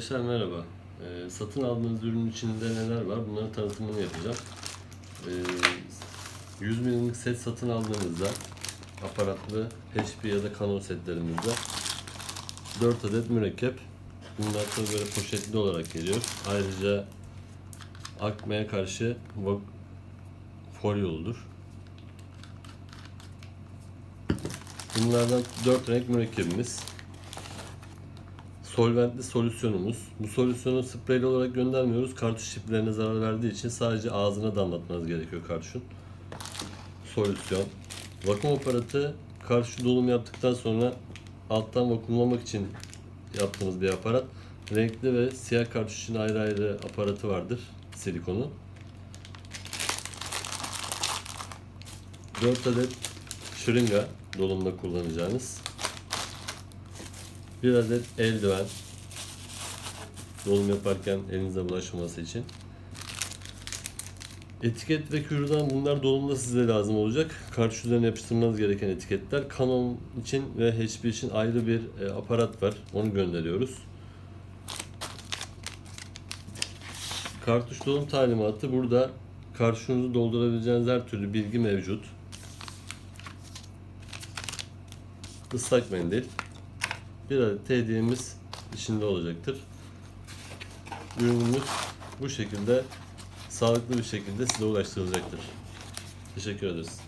Arkadaşlar merhaba. Ee, satın aldığınız ürünün içinde neler var? Bunların tanıtımını yapacağım. Ee, 100 milimlik set satın aldığınızda aparatlı HP ya da Canon setlerimizde 4 adet mürekkep. Bunlar tabii böyle poşetli olarak geliyor. Ayrıca akmaya karşı folyoludur. Bunlardan 4 renk mürekkebimiz solventli solüsyonumuz. Bu solüsyonu spreyli olarak göndermiyoruz. Kartuş çiplerine zarar verdiği için sadece ağzına damlatmanız gerekiyor kartuşun. Solüsyon. Vakum aparatı kartuş dolum yaptıktan sonra alttan vakumlamak için yaptığımız bir aparat. Renkli ve siyah kartuş için ayrı ayrı aparatı vardır. Silikonu. 4 adet şırınga dolumda kullanacağınız. Bir adet eldiven. Dolum yaparken elinize bulaşmaması için. Etiket ve kürdan bunlar dolumda size lazım olacak. Kartuş üzerine yapıştırmanız gereken etiketler. Canon için ve HP için ayrı bir e, aparat var. Onu gönderiyoruz. Kartuş dolum talimatı burada kartuşunuzu doldurabileceğiniz her türlü bilgi mevcut. Islak mendil. Bir adet hediyemiz içinde olacaktır. Ürünümüz bu şekilde sağlıklı bir şekilde size ulaştırılacaktır. Teşekkür ederiz.